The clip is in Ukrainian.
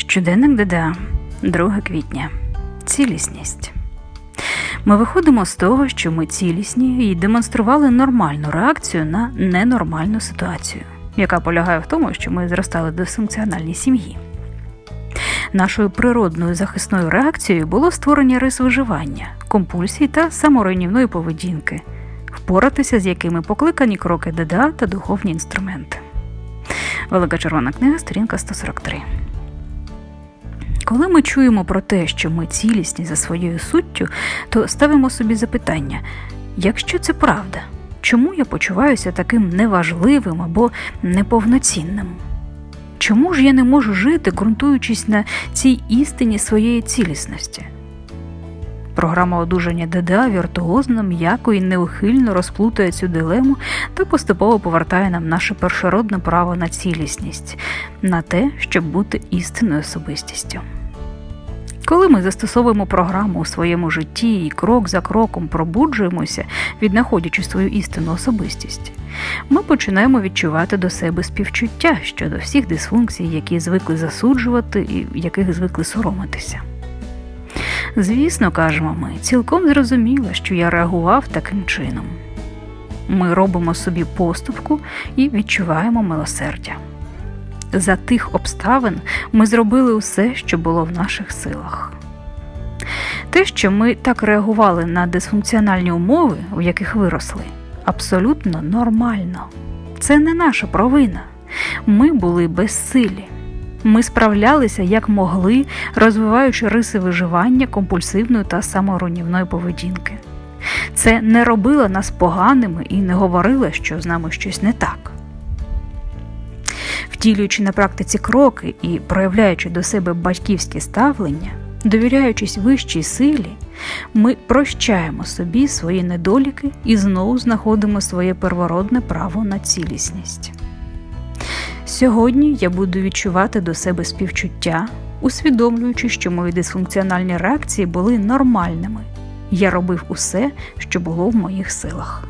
Щоденник ДДА, 2 квітня. Цілісність. Ми виходимо з того, що ми цілісні і демонстрували нормальну реакцію на ненормальну ситуацію, яка полягає в тому, що ми зростали в дисфункціональній сім'ї. Нашою природною захисною реакцією було створення рис виживання, компульсій та саморуйнівної поведінки, впоратися з якими покликані кроки ДДА та духовні інструменти. Велика червона книга, сторінка 143. Коли ми чуємо про те, що ми цілісні за своєю суттю, то ставимо собі запитання: якщо це правда, чому я почуваюся таким неважливим або неповноцінним? Чому ж я не можу жити, ґрунтуючись на цій істині своєї цілісності? Програма одужання ДДА віртуозно, м'яко і неухильно розплутує цю дилему та поступово повертає нам наше першородне право на цілісність, на те, щоб бути істинною особистістю. Коли ми застосовуємо програму у своєму житті і крок за кроком пробуджуємося, віднаходячи свою істинну особистість, ми починаємо відчувати до себе співчуття щодо всіх дисфункцій, які звикли засуджувати і яких звикли соромитися. Звісно, кажемо ми, цілком зрозуміло, що я реагував таким чином. Ми робимо собі поступку і відчуваємо милосердя. За тих обставин ми зробили усе, що було в наших силах. Те, що ми так реагували на дисфункціональні умови, в яких виросли, абсолютно нормально. Це не наша провина. Ми були безсилі. Ми справлялися як могли, розвиваючи риси виживання, компульсивної та саморуйнівної поведінки. Це не робило нас поганими і не говорило, що з нами щось не так. Втілюючи на практиці кроки і проявляючи до себе батьківське ставлення, довіряючись вищій силі, ми прощаємо собі свої недоліки і знову знаходимо своє первородне право на цілісність. Сьогодні я буду відчувати до себе співчуття, усвідомлюючи, що мої дисфункціональні реакції були нормальними. Я робив усе, що було в моїх силах.